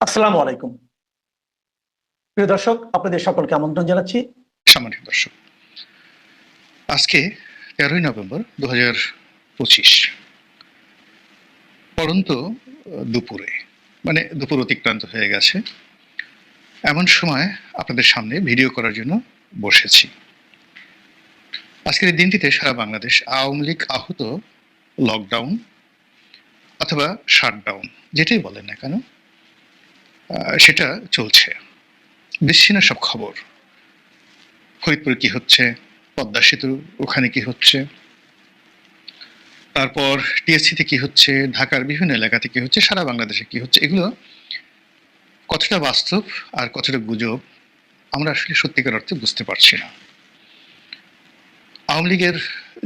আসসালামু আলাইকুম। প্রিয় দর্শক, আপনাদের সকলকে আমন্ত্রণ জানাচ্ছি। সামান্য দর্শক, আজকে তেরোই নভেম্বর দু হাজার পঁচিশ। পরন্ত দুপুরে মানে দুপুর অতিক্রান্ত হয়ে গেছে। এমন সময় আপনাদের সামনে ভিডিও করার জন্য বসেছি। আজকের এই দিনটিতে সারা বাংলাদেশ আওয়ামী লীগ আহত লকডাউন অথবা শাটডাউন যেটাই বলেন না কেন সেটা চলছে। বিচ্ছিন্ন সব খবর। ফরিদপুরে কি হচ্ছে? পদ্মা সেতু ওখানে কি হচ্ছে? তারপর টিএসসিতে কি হচ্ছে? ঢাকার বিভিন্ন এলাকাতে কি হচ্ছে? সারা বাংলাদেশে কি হচ্ছে? এগুলো কতটা বাস্তব আর কতটা গুজব, আমরা আসলে সত্যিকার অর্থে বুঝতে পারছি না। আওয়ামী লীগের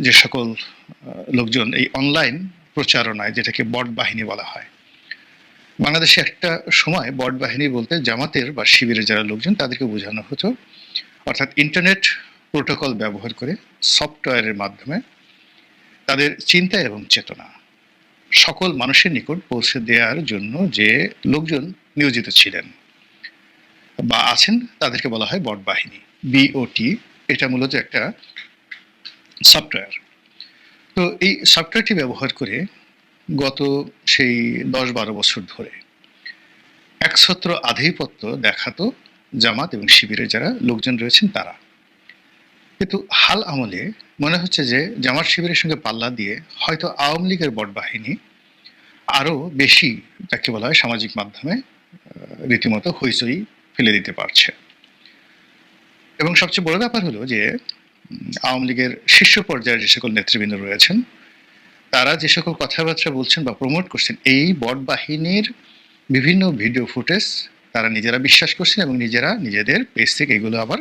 যে সকল লোকজন এই অনলাইন প্রচারণায়, যেটাকে বট বাহিনী বলা হয় বাংলাদেশে একটা সময় বট বাহিনী বলতে জামাতের বা শিবিরের যারা লোকজন, তাদেরকে বোঝানো হতো। অর্থাৎ ইন্টারনেট প্রোটোকল ব্যবহার করে সফটওয়্যারের মাধ্যমে তাদের চিন্তা এবং চেতনা সকল মানুষের নিকট পৌঁছে দেওয়ার জন্য যে লোকজন নিয়োজিত ছিলেন বা আছেন, তাদেরকে বলা হয় বট বাহিনী বিওটি এটা মূলত একটা সফটওয়্যার তো এই সফটওয়্যারটি ব্যবহার করে গত সেই দশ বারো বছর ধরে। একছত্র আধিপত্য দেখাতো জামাত এবং শিবিরের যারা লোকজন রয়েছেন তারা। কিন্তু হাল আমলে মনে হচ্ছে যে জামাত শিবিরের সঙ্গে পাল্লা দিয়ে হয়তো আওয়ামী লীগের বট বাহিনী আরও বেশি যাকে বলা হয় সামাজিক মাধ্যমে রীতিমতো হইচই ফেলে দিতে পারছে। এবং সবচেয়ে বড় ব্যাপার হলো যে আওয়ামী লীগের শীর্ষ পর্যায়ের যে সকল নেতৃবৃন্দ রয়েছেন তারা যে সকল কথাবার্তা বলছেন বা প্রমোট করছেন, এই বট বাহিনীর বিভিন্ন ভিডিও ফুটেজ তারা নিজেরা বিশ্বাস করছেন এবং নিজেরা নিজেদের পেজ থেকে এগুলো আবার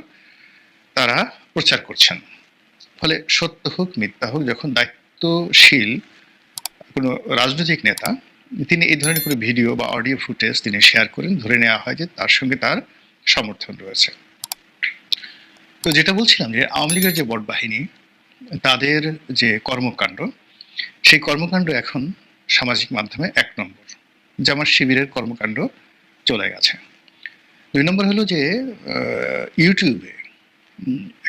তারা প্রচার করছেন। ফলে সত্য হোক, মিথ্যা হোক, যখন দায়িত্বশীল কোনো রাজনৈতিক নেতা, তিনি এই ধরনের কোনো ভিডিও বা অডিও ফুটেজ তিনি শেয়ার করেন, ধরে নেওয়া হয় যে তার সঙ্গে তার সমর্থন রয়েছে। তো যেটা বলছিলাম যে আওয়ামী লীগের যে বট বাহিনী, তাদের যে কর্মকাণ্ড সেই কর্মকাণ্ড এখন সামাজিক মাধ্যমে এক নম্বর জামাত শিবিরের কর্মকাণ্ড চলে গেছে। দুই নম্বর হলো যে ইউটিউবে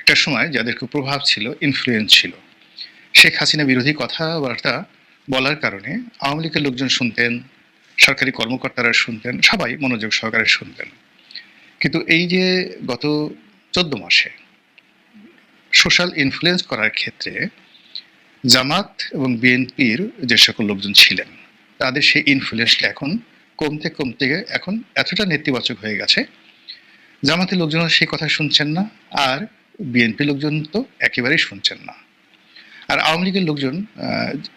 একটা সময় যাদের খুব প্রভাব ছিল ইনফ্লুয়েন্স ছিল, শেখ হাসিনা বিরোধী কথাবার্তা বলার কারণে আওয়ামী লীগের লোকজন শুনতেন, সরকারি কর্মকর্তারা শুনতেন, সবাই মনোযোগ সহকারে শুনতেন। কিন্তু এই যে গত চোদ্দ মাসে সোশ্যাল ইনফ্লুয়েন্স করার ক্ষেত্রে জামাত এবং বিএনপির যে সকল লোকজন ছিলেন, তাদের সেই ইনফ্লুয়েন্সটা এখন কমতে কমতে এখন এতটা নেতিবাচক হয়ে গেছে। জামাতের লোকজন সেই কথা শুনছেন না, আর বিএনপি লোকজন তো একেবারেই শুনছেন না। আর আওয়ামী লীগের লোকজন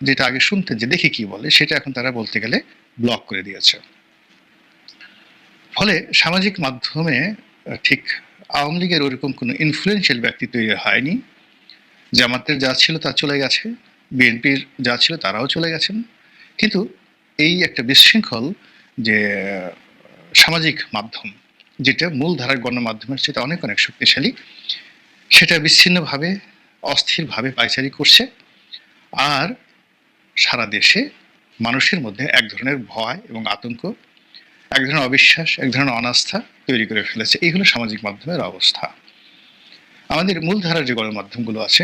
যেটা আগে শুনতেন যে দেখি কি বলে, সেটা এখন তারা বলতে গেলে ব্লক করে দিয়েছে। ফলে সামাজিক মাধ্যমে ঠিক আওয়ামী লীগের ওরকম কোনো ইনফ্লুয়েন্সিয়াল ব্যক্তি তৈরি হয়নি। জামাতের যা ছিল তা চলে গেছে, বিএনপির যা ছিল তারাও চলে গেছেন। কিন্তু এই একটা বিশৃঙ্খল যে, সামাজিক মাধ্যম, যেটা মূলধারার গণমাধ্যমের সেটা অনেক অনেক শক্তিশালী, সেটা বিচ্ছিন্নভাবে, অস্থিরভাবে পাইচারি করছে। আর সারা দেশে মানুষের মধ্যে এক ধরনের ভয় এবং আতঙ্ক, এক ধরনের অবিশ্বাস, এক ধরনের অনাস্থা তৈরি করে ফেলেছে। এই হলো সামাজিক মাধ্যমের অবস্থা। আমাদের মূলধারার যে গণমাধ্যমগুলো আছে,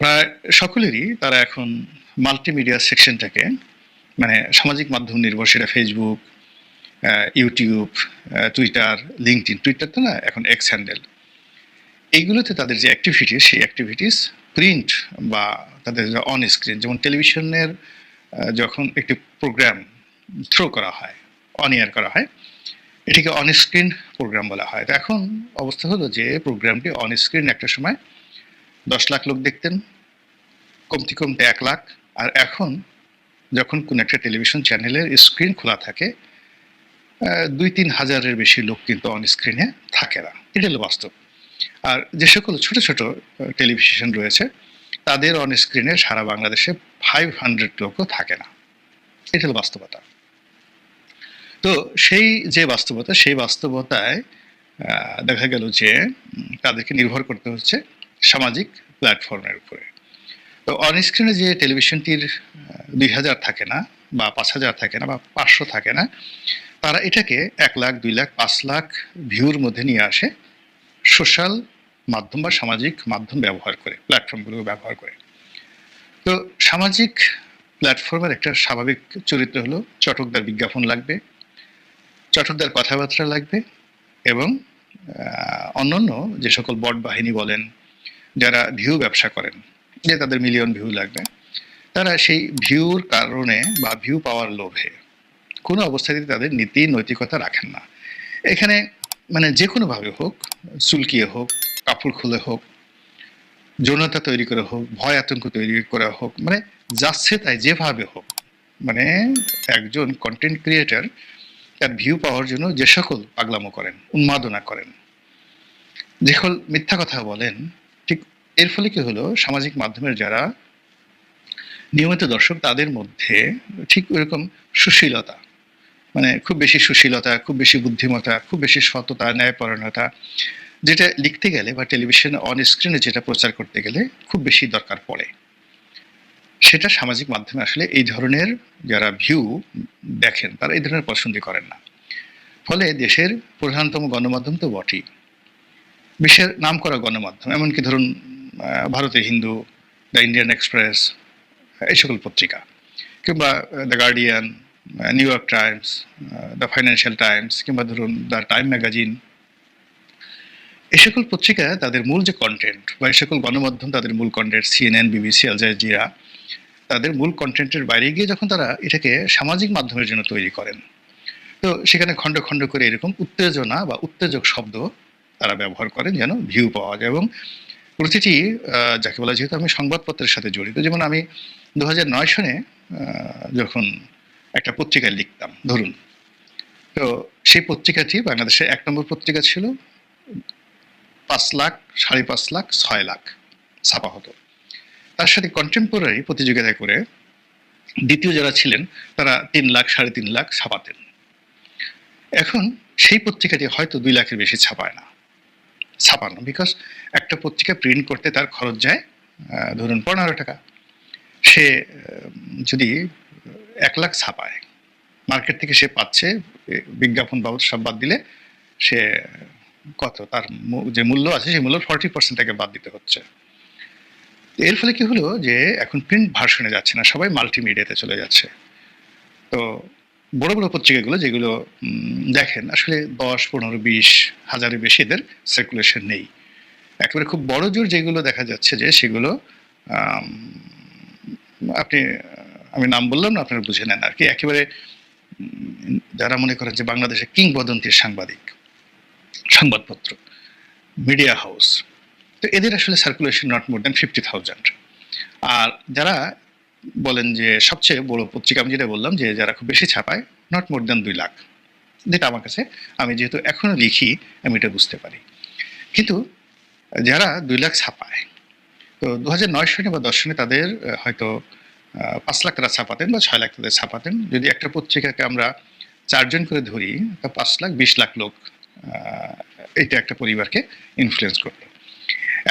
প্রায় সকলেরই তারা এখন মাল্টিমিডিয়া সেকশনটাকে মানে সামাজিক মাধ্যম নির্ভর সেটা Facebook YouTube Twitter LinkedIn Twitter তো না, এখন এক্স হ্যান্ডেল এইগুলোতে তাদের যে অ্যাক্টিভিটিস সেই অ্যাক্টিভিটিস প্রিন্ট বা তাদের অন স্ক্রিন যেমন টেলিভিশনের যখন একটি প্রোগ্রাম থ্রো করা হয় অন এয়ার করা হয় এটিকে অনস্ক্রিন প্রোগ্রাম বলা হয়। তো এখন অবস্থা হলো যে প্রোগ্রামটি অন স্ক্রিন একটা সময় দশ লাখ লোক দেখতেন, কমতি কমতে এক লাখ। আর এখন যখন কোনো একটা টেলিভিশন চ্যানেলের স্ক্রিন খোলা থাকে দুই তিন হাজারের বেশি লোক কিন্তু অন স্ক্রিনে থাকে না। এটা হলো বাস্তব। আর যে সকল ছোট ছোট টেলিভিশন রয়েছে, তাদের অন স্ক্রিনে সারা বাংলাদেশে ফাইভ হান্ড্রেড লোকও থাকে না। এটা হলো বাস্তবতা। তো সেই যে বাস্তবতা, সেই বাস্তবতায় দেখা গেল যে তাদেরকে নির্ভর করতে হচ্ছে সামাজিক প্ল্যাটফর্মের উপরে। তো অন স্ক্রিনে যে টেলিভিশনটির দুই হাজার থাকে না বা পাঁচ হাজার থাকে না বা পাঁচশো থাকে না, তারা এটাকে এক লাখ, দুই লাখ, পাঁচ লাখ ভিউর মধ্যে নিয়ে আসে সোশ্যাল মাধ্যম বা সামাজিক মাধ্যম ব্যবহার করে প্ল্যাটফর্মগুলো ব্যবহার করে। তো সামাজিক প্ল্যাটফর্মের একটা স্বাভাবিক চরিত্র হলো চটকদার বিজ্ঞাপন লাগবে চটকদার কথাবার্তা লাগবে এবং অন্যান্য যে সকল বট বাহিনী বলেন, যারা ভিউ ব্যবসা করেন, যে তাদের মিলিয়ন ভিউ লাগবে, তারা সেই ভিউর কারণে বা ভিউ পাওয়ার লোভে কোনো অবস্থাতেই তাদের নীতি নৈতিকতা রাখেন না। এখানে মানে যে কোনোভাবে হোক, চুলকিয়ে হোক, কাপড় খুলে হোক, যৌনতা তৈরি করে হোক, ভয় আতঙ্ক তৈরি করা হোক মানে যাচ্ছে তাই যেভাবে হোক মানে একজন কন্টেন্ট ক্রিয়েটার তার ভিউ পাওয়ার জন্য যে সকল পাগলামো করেন, উন্মাদনা করেন। যে সকল মিথ্যা কথা বলেন, ঠিক এর ফলে কি হলো? সামাজিক মাধ্যমের যারা নিয়মিত দর্শক, তাদের মধ্যে ঠিক ওইরকম সুশীলতা মানে খুব বেশি সুশীলতা, খুব বেশি বুদ্ধিমত্তা, খুব বেশি সততা, ন্যায়পরায়ণতা, যেটা লিখতে গেলে বা টেলিভিশনে অন স্ক্রিনে যেটা প্রচার করতে গেলে খুব বেশি দরকার পড়ে। সেটা সামাজিক মাধ্যমে আসলে এই ধরনের যারা ভিউ দেখেন, তারা এই ধরনের পছন্দ করেন না। ফলে দেশের প্রধানতম গণমাধ্যম তো বটেই। বিশ্বের নাম করা গণমাধ্যম, এমনকি ধরুন ভারতের হিন্দু, দ্য ইন্ডিয়ান এক্সপ্রেস, এই সকল পত্রিকা, কিংবা the Guardian New York Times the Financial Times, কিংবা ধরুন, দ্য টাইম ম্যাগাজিন। এই সকল পত্রিকা তাদের মূল যে কন্টেন্ট বা এই সকল গণমাধ্যম তাদের মূল content CNN BBC Al Jazeera তাদের মূল কন্টেন্টের বাইরে গিয়ে যখন তারা এটাকে সামাজিক মাধ্যমের জন্য তৈরি করেন, তো সেখানে খণ্ড খণ্ড করে এরকম উত্তেজনা বা উত্তেজক শব্দ তারা ব্যবহার করেন যেন ভিউ পাওয়া যায় এবং প্রতিটি যাকে বলা যেহেতু আমি সংবাদপত্রের সাথে জড়িত, যেমন আমি দু হাজার নয় সনে যখন একটা পত্রিকায় লিখতাম, ধরুন, তো সেই পত্রিকাটি বাংলাদেশের এক নম্বর পত্রিকা ছিল পাঁচ লাখ, সাড়ে পাঁচ লাখ, ছয় লাখ ছাপা হতো। তার সাথে কন্টেম্পোরারি প্রতিযোগিতা করে দ্বিতীয় যারা ছিলেন, তারা তিন লাখ, সাড়ে তিন লাখ ছাপাতেন। এখন সেই পত্রিকাটি হয়তো দুই লাখের বেশি ছাপায় না। ছাপানো বিকজ একটা পত্রিকা প্রিন্ট করতে তার খরচ যায় ধরুন পনেরো টাকা। সে যদি এক লাখ ছাপায় মার্কেট থেকে সে পাচ্ছে বিজ্ঞাপন বাবদ সব বাদ দিলে সে, কত? তার যে মূল্য আছে সেই মূল্য ফর্টি পার্সেন্ট তাকে বাদ দিতে হচ্ছে। এর ফলে কি হলো যে এখন প্রিন্ট ভার্সনে যাচ্ছে না, সবাই মাল্টিমিডিয়াতে চলে যাচ্ছে। তো বড় বড় পত্রিকাগুলো যেগুলো দেখেন, আসলে দশ, পনেরো, বিশ, হাজারের বেশি এদের সার্কুলেশন নেই। একেবারে খুব বড় জোর যেগুলো দেখা যাচ্ছে যে সেগুলো আপনি, আমি নাম বললাম না, আপনারা বুঝে নেন আর কি। একেবারে যারা মনে করেন যে বাংলাদেশে কিংবদন্তির সাংবাদিক, সংবাদপত্র মিডিয়া হাউস তো এদের আসলে circulation not more than fifty thousand আর যারা বলেন যে সবচেয়ে বড় পত্রিকা, আমি যেটা বললাম যে যারা খুব বেশি ছাপায় নট মোর দ্যান দুই লাখ। যেটা আমার কাছে, আমি যেহেতু এখনও লিখি, আমি এটা বুঝতে পারি। কিন্তু যারা দুই লাখ ছাপায়, তো দু হাজার নয় সনে বা দশ সনে তাদের হয়তো পাঁচ লাখ তারা ছাপাতেন বা ছয় লাখ তাদের ছাপাতেন। যদি একটা পত্রিকাকে আমরা চারজন করে ধরি, তা পাঁচ লাখ, বিশ লাখ লোক এটা একটা পরিবারকে ইনফ্লুয়েন্স করতো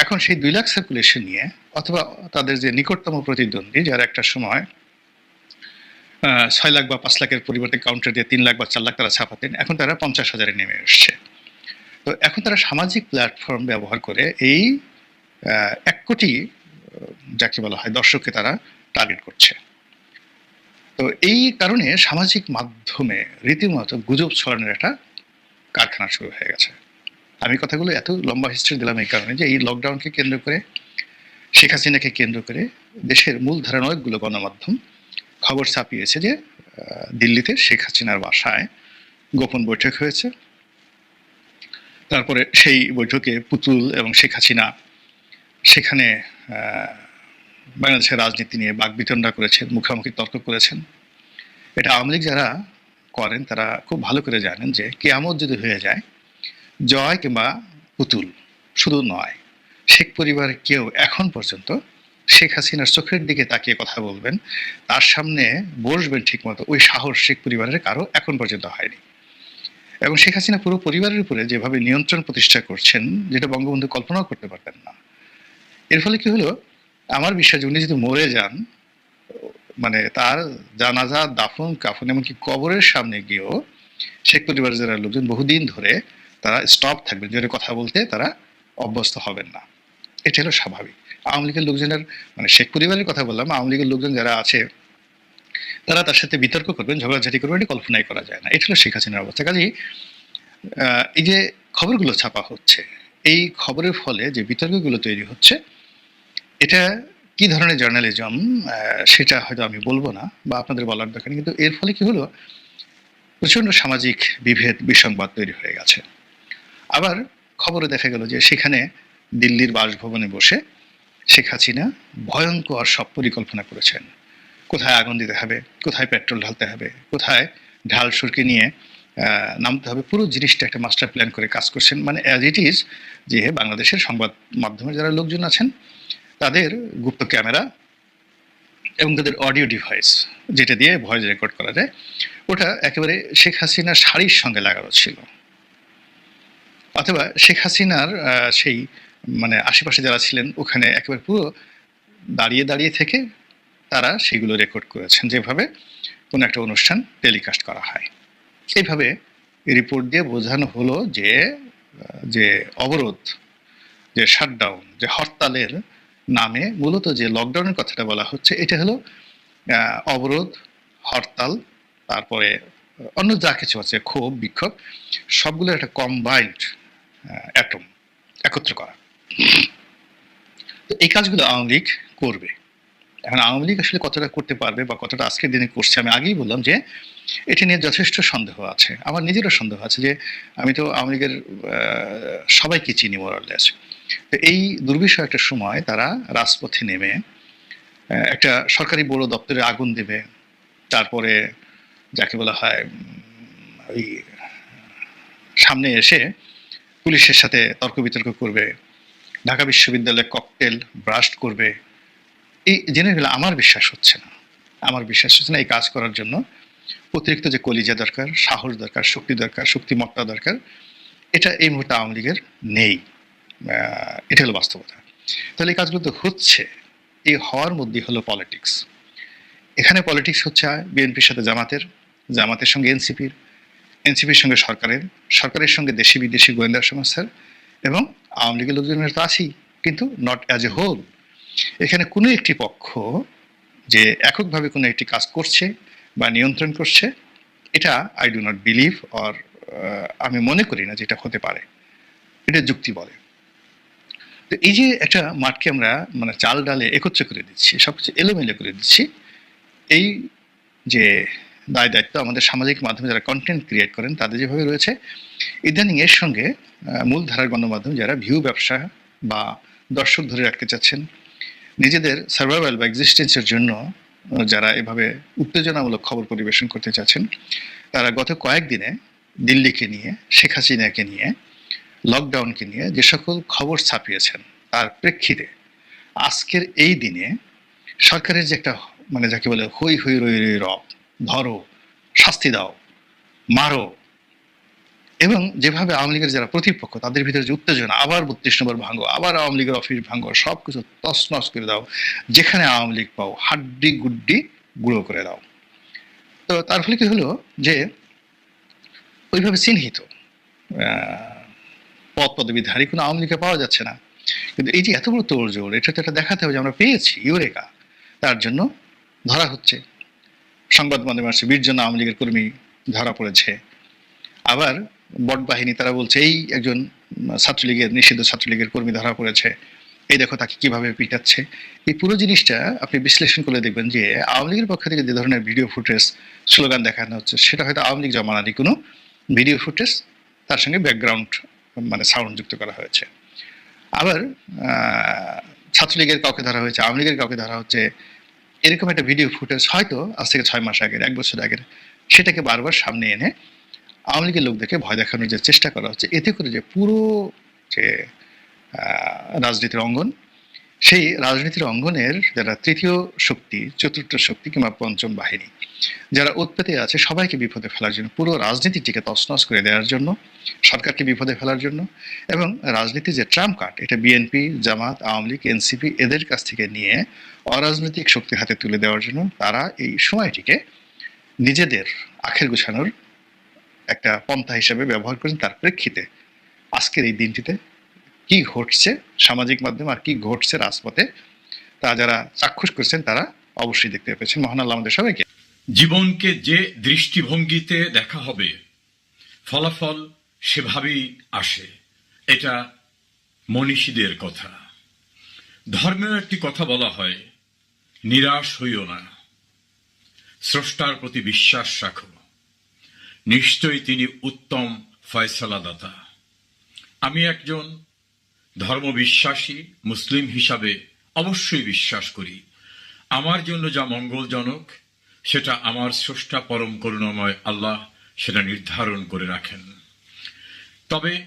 এখন সেই দুই লাখ সার্কুলেশন নিয়ে অথবা তাদের যে নিকটতম প্রতিদ্বন্দ্বী, যারা একটা সময় ছয় লাখ বা পাঁচ লাখের পরিবর্তে কাউন্টার দিয়ে তিন লাখ বা চার লাখ তারা ছাপাতেন এখন তারা পঞ্চাশ হাজারে নেমে এসছে। তো এখন তারা সামাজিক প্ল্যাটফর্ম ব্যবহার করে এই এক কোটি যাকে বলা হয় দর্শককে তারা টার্গেট করছে। তো এই কারণে সামাজিক মাধ্যমে রীতিমতো গুজব ছড়ানোর একটা কারখানা শুরু হয়ে গেছে। আমি কথাগুলো এত লম্বা হিস্ট্রি দিলাম এই কারণে যে এই লকডাউনকে কেন্দ্র করে, শেখ হাসিনাকে কেন্দ্র করে দেশের মূল ধারণ অনেকগুলো গণমাধ্যম খবর ছাপিয়েছে যে দিল্লিতে শেখ হাসিনার বাসায় গোপন বৈঠক হয়েছে। তারপরে সেই বৈঠকে পুতুল এবং শেখ হাসিনা সেখানে বাংলাদেশের রাজনীতি নিয়ে বাকবিতণ্ডা করেছেন, মুখোমুখি তর্ক করেছেন। এটা আওয়ামী লীগ যারা করেন, তারা খুব ভালো করে জানেন যে, কেয়ামত যদি হয়ে যায় জয় কিংবা পুতুল। শুধু নয়, শেখ পরিবারের কেউ এখন পর্যন্ত শেখ হাসিনার চোখের দিকে তাকিয়ে কথা বলবেন, তার সামনে বসবেন ঠিকমতো ওই সাহস শেখ পরিবারের কারও এখন পর্যন্ত হয়নি। এবং শেখ হাসিনা পুরো পরিবারের উপরে যেভাবে নিয়ন্ত্রণ প্রতিষ্ঠা করছেন, যেটা বঙ্গবন্ধু কল্পনাও করতে পারতেন না। এর ফলে কি হলো? আমার বিশ্বাস উনি যদি মরে যান মানে তার জানাজা, দাফন, কাফন, এমনকি কবরের সামনে গিয়েও শেখ পরিবারের যারা লোকজন বহুদিন ধরে তারা স্টপ থাকবেন জোরে কথা বলতে তারা অভ্যস্ত হবেন না। এটা হলো স্বাভাবিক। আওয়ামী লীগের লোকজনের মানে শেখ পরিবারের কথা বললাম, আওয়ামী লীগের লোকজন যারা আছে, তারা তার সাথে বিতর্ক করবেন, ঝগড়াঝাটি করবেন, এটা কল্পনাই করা যায় না। এটা হলো শেখ হাসিনার অবস্থা। কাজেই এই যে খবরগুলো ছাপা হচ্ছে, এই খবরের ফলে যে বিতর্কগুলো তৈরি হচ্ছে, এটা কি ধরনের জার্নালিজম সেটা হয়তো আমি বলব না বা আপনাদের বলার দরকার কিন্তু এর ফলে কি হলো? প্রচণ্ড সামাজিক বিভেদ, বিসংবাদ তৈরি হয়ে গেছে। আবার খবরে দেখা গেল যে সেখানে দিল্লির বাসভবনে বসে শেখ হাসিনা ভয়ঙ্কর সব পরিকল্পনা করেছেন। কোথায় আগুন দিতে হবে, কোথায় পেট্রোল ঢালতে হবে, কোথায় ঢাল সুরকে নিয়ে নামতে হবে, পুরো জিনিসটা একটা মাস্টার প্ল্যান করে কাজ করছেন। মানে অ্যাজ ইট ইজ যে বাংলাদেশের সংবাদ মাধ্যমে যারা লোকজন আছেন, তাদের গুপ্ত ক্যামেরা এবং তাদের অডিও ডিভাইস যেটা দিয়ে ভয়েস রেকর্ড করা যায় ওটা একেবারে শেখ হাসিনার শাড়ির সঙ্গে লাগানো ছিল। অথবা শেখ হাসিনার সেই মানে আশেপাশে যারা ছিলেন, ওখানে একেবারে পুরো দাঁড়িয়ে দাঁড়িয়ে থেকে তারা সেগুলো রেকর্ড করেছেন। যেভাবে কোনো একটা অনুষ্ঠান টেলিকাস্ট করা হয়। এইভাবে রিপোর্ট দিয়ে বোঝানো হলো যে যে অবরোধ, যে শাটডাউন যে হরতালের নামে মূলত যে লকডাউনের কথাটা বলা হচ্ছে, এটা হলো অবরোধ, হরতাল, তারপরে অন্য যা কিছু আছে, ক্ষোভ, বিক্ষোভ, সবগুলো একটা কম্বাইন্ড অ্যাটম একত্র করা। তো এই কাজগুলো আওয়ামী লীগ করবে। এখন আওয়ামী লীগ আসলে কতটা করতে পারবে বা কতটা আজকের দিনে করছে, আমি আগেই বললাম যে এটি নিয়ে যথেষ্ট সন্দেহ আছে। আমার নিজেরও সন্দেহ আছে যে আমি তো আওয়ামী লীগের সবাইকে চিনি মোরালেস তো এই দুর্বিষয় একটা সময় তারা রাজপথে নেমে একটা সরকারি বড় দপ্তরে আগুন দেবে, তারপরে যাকে বলা হয় ওই সামনে এসে পুলিশের সাথে তর্ক বিতর্ক করবে, ঢাকা বিশ্ববিদ্যালয়ে ককটেল ব্রাস্ট করবে, এই জিনিসগুলো আমার বিশ্বাস হচ্ছে না। আমার বিশ্বাস হচ্ছে না এই কাজ করার জন্য অতিরিক্ত যে কলিজা দরকার, সাহস দরকার, শক্তি দরকার, শক্তিমত্তা দরকার, এটা এই মুহূর্তে আওয়ামী লীগের নেই। এটা হলো বাস্তবতা। তাহলে এই কাজগুলো তো হচ্ছে, এই হওয়ার মধ্যেই হলো পলিটিক্স এখানে পলিটিক্স হচ্ছে বিএনপির সাথে জামাতের জামাতের সঙ্গে এনসিপির এনসিপির সঙ্গে সরকারের সরকারের সঙ্গে দেশি বিদেশি গোয়েন্দা সংস্থার এবং আওয়ামী লীগের লোকজনের তো আছেই কিন্তু নট অ্যাজ এ হোল এখানে কোনো একটি পক্ষ যে এককভাবে কোনো একটি কাজ করছে বা নিয়ন্ত্রণ করছে, এটা I do not believe or আমি মনে করি না যেটা হতে পারে। এটা যুক্তি বলে। তো এই যে একটা মাঠকে আমরা মানে চাল ডালে একত্র করে দিচ্ছি, সবকিছু এলোমেলো করে দিচ্ছি, এই যে দায় দায়িত্ব আমাদের সামাজিক মাধ্যমে যারা কন্টেন্ট ক্রিয়েট করেন, তাদের যেভাবে রয়েছে, ইদানিং এর সঙ্গে মূলধারার গণমাধ্যম যারা ভিউ ব্যবসা বা দর্শক ধরে রাখতে চাচ্ছেন, নিজেদের সার্ভাইভাল বা এক্সিস্টেন্সের জন্য যারা এভাবে উত্তেজনামূলক খবর পরিবেশন করতে চাচ্ছেন, তারা গত কয়েকদিনে দিল্লিকে নিয়ে, শেখ হাসিনাকে নিয়ে লকডাউনকে নিয়ে যে সকল খবর ছাপিয়েছেন, তার প্রেক্ষিতে আজকের এই দিনে সরকারের যে একটা মানে যাকে বলে হই হই রই রই রব ধরো, শাস্তি দাও, মারো। এবং যেভাবে আওয়ামী লীগের যারা প্রতিপক্ষ, তাদের ভিতরে যে উত্তেজনা, আবার বত্রিশ নম্বর ভাঙো আবার আওয়ামী লীগের অফিস ভাঙো সব কিছু তছনছ করে দাও। যেখানে আওয়ামী লীগ পাও, হাড্ডি গুড্ডি গুঁড়ো করে দাও। তো তার ফলে কি হলো যে, ওইভাবে চিহ্নিত পদ পদবিধারী কোনো আওয়ামী লীগকে পাওয়া যাচ্ছে না। কিন্তু এই যে এত বড় তোড়জোড়, এটা তো একটা দেখাতে হবে যে আমরা পেয়েছি ইউরেকা। তার জন্য ধরা হচ্ছে। সংবাদ মাধ্যমে আসছে বীরজন আওয়ামী লীগের কর্মী ধরা পড়েছে। আবার বট বাহিনী, তারা বলছে, এই একজন ছাত্রলীগের, নিষিদ্ধ ছাত্রলীগের কর্মী ধরা পড়েছে। এই দেখো তাকে কীভাবে পিটাচ্ছে। এই পুরো জিনিসটা আপনি বিশ্লেষণ করে দেখবেন যে আওয়ামী লীগের পক্ষ থেকে যে ধরনের ভিডিও ফুটেজ, স্লোগান দেখানো হচ্ছে, সেটা হয়তো আওয়ামী লীগ জমানারই কোনো ভিডিও ফুটেজ, তার সঙ্গে ব্যাকগ্রাউন্ড মানে সাউন্ড যুক্ত করা হয়েছে। আবার ছাত্রলীগের কাউকে ধরা হয়েছে, আওয়ামী লীগের কাউকে ধরা হচ্ছে এরকম একটা ভিডিও ফুটেজ হয়তো আজ থেকে ছয় মাস আগের, এক বছর আগের, সেটাকে বারবার সামনে এনে আওয়ামী লীগের লোকদেরকে ভয় দেখানোর যে চেষ্টা করা হচ্ছে, এতে করে যে পুরো যে রাজনীতির অঙ্গন সেই রাজনীতির অঙ্গনের যারা তৃতীয় শক্তি, চতুর্থ শক্তি কিংবা পঞ্চম বাহিনী, যারা উৎপেতে আছে সবাইকে বিপদে ফেলার জন্য, পুরো রাজনীতিটিকে তছনছ করে দেওয়ার জন্য, সরকারকে বিপদে ফেলার জন্য এবং রাজনীতির যে ট্রাম্প কার্ড, এটা বিএনপি, জামাত, আওয়ামী লীগ, এনসিপি এদের কাছ থেকে নিয়ে অরাজনৈতিক শক্তির হাতে তুলে দেওয়ার জন্য তারা এই সময়টিকে নিজেদের আখের গোছানোর একটা পন্থা হিসেবে ব্যবহার করেন। তার প্রেক্ষিতে আজকের এই দিনটিতে কি ঘটছে সামাজিক মাধ্যমে আর কি ঘটছে রাজপথে, তা যারা চাক্ষুষ করছেন তারা অবশ্যই দেখতে পেয়েছেন। মহান আল্লাহ আমাদের সবাইকে। জীবনকে যে দৃষ্টিভঙ্গিতে দেখা হবে, ফলাফল সেভাবেই আসে। এটা মনীষীদের কথা। ধর্মের একটি কথা বলা হয়, নিরাশ হইও না। স্রষ্টার প্রতি বিশ্বাস রাখো। নিশ্চয়ই তিনি উত্তম ফয়সালাদাতা। আমি একজন ধর্মবিশ্বাসী মুসলিম হিসাবে অবশ্যই বিশ্বাস করি। আমার জন্য যা মঙ্গলজনক, সেটা আমার স্রষ্টা পরম করুণাময় আল্লাহ সেটা নির্ধারণ করে রাখেন। তবে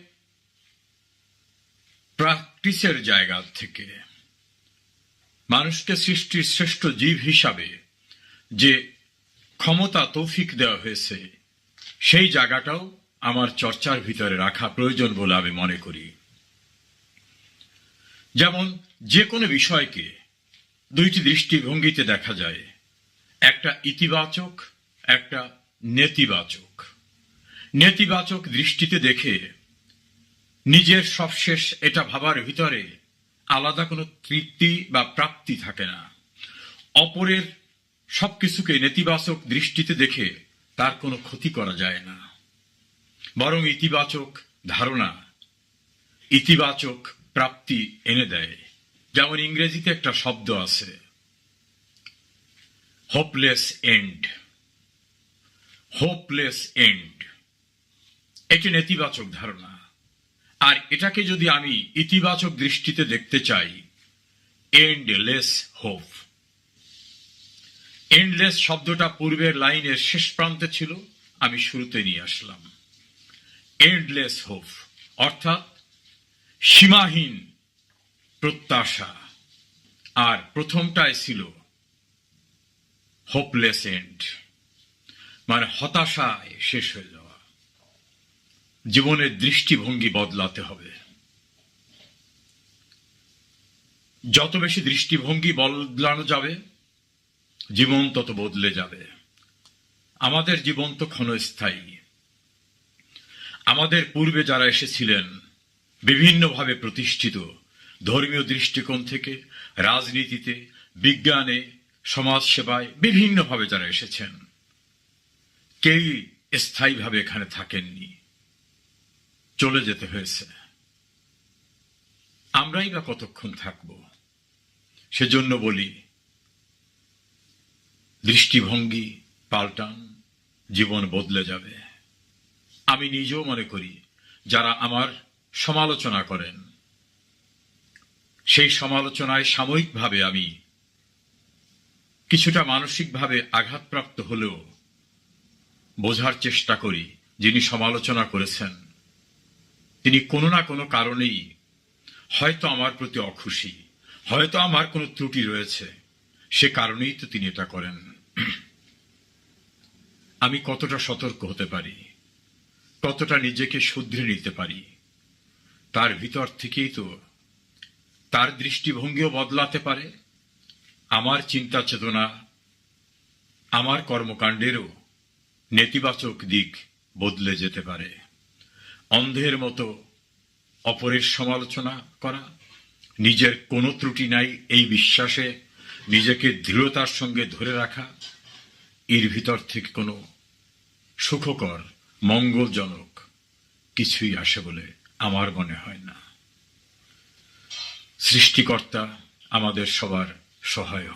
প্র্যাকটিসের জায়গা থেকে মানুষকে সৃষ্টির শ্রেষ্ঠ জীব হিসাবে যে ক্ষমতা তৌফিক দেওয়া হয়েছে, সেই জায়গাটাও আমার চর্চার ভিতরে রাখা প্রয়োজন বলে আমি মনে করি। যেমন যে কোনো বিষয়কে দুইটি দৃষ্টিভঙ্গিতে দেখা যায়। একটা ইতিবাচক, একটা নেতিবাচক। নেতিবাচক দৃষ্টিতে দেখে নিজের সবশেষ এটা ভাবার ভিতরে আলাদা কোনো তৃপ্তি বা প্রাপ্তি থাকে না। অপরের সবকিছুকে নেতিবাচক দৃষ্টিতে দেখে তার কোনো ক্ষতি করা যায় না। বরং ইতিবাচক ধারণা, ইতিবাচক প্রাপ্তি এনে দেয়। যেমন ইংরেজিতে একটা শব্দ আছে হোপলেস এন্ড হোপলেস এন্ড এটি নেতিবাচক ধারণা। আর এটাকে যদি আমি ইতিবাচক দৃষ্টিতে দেখতে চাই এন্ডলেস হোপ এন্ডলেস শব্দটা পূর্বের লাইনের শেষ প্রান্তে ছিল, আমি শুরুতে নিয়ে আসলাম। এন্ডলেস হোপ অর্থাৎ সীমাহীন প্রত্যাশা। আর প্রথমটায় ছিল হোপলেস এন্ড মানে হতাশায় শেষ হয়ে যাওয়া। জীবনের দৃষ্টিভঙ্গি বদলাতে হবে। যত বেশি দৃষ্টিভঙ্গি বদলানো যাবে, জীবন তত বদলে যাবে। আমাদের জীবন তো ক্ষণস্থায়ী। আমাদের পূর্বে যারা এসেছিলেন বিভিন্নভাবে প্রতিষ্ঠিত ধর্মীয় দৃষ্টিকোণ থেকে, রাজনীতিতে, বিজ্ঞানে সমাজ সেবায় বিভিন্নভাবে যারা এসেছেন, কেউই স্থায়ীভাবে এখানে থাকেননি। চলে যেতে হয়েছে। আমরাই বা কতক্ষণ থাকব? সেজন্য বলি, দৃষ্টিভঙ্গি পাল্টান, জীবন বদলে যাবে। আমি নিজেও মনে করি, যারা আমার সমালোচনা করেন। সেই সমালোচনায় সাময়িকভাবে আমি কিছুটা মানসিকভাবে আঘাতপ্রাপ্ত হলেও বোঝার চেষ্টা করি যিনি সমালোচনা করেছেন। তিনি কোনো না কোনো কারণেই হয়তো আমার প্রতি অখুশি, হয়তো আমার কোনো ত্রুটি রয়েছে, সে কারণেই তো তিনি এটা করেন। আমি কতটা সতর্ক হতে পারি, কতটা নিজেকে শুধরে নিতে পারি তার ভিতর থেকেই তো তার দৃষ্টিভঙ্গিও বদলাতে পারে, আমার চিন্তা চেতনা, আমার কর্মকাণ্ডেরও নেতিবাচক দিক বদলে যেতে পারে। অন্ধের মতো অপরের সমালোচনা করা, নিজের কোনো ত্রুটি নাই এই বিশ্বাসে নিজেকে দৃঢ়তার সঙ্গে ধরে রাখা, এর ভিতর থেকে কোনো সুখকর, মঙ্গলজনক কিছুই আসে বলে আমার মনে হয় না। সৃষ্টিকর্তা আমাদের সবার সহায়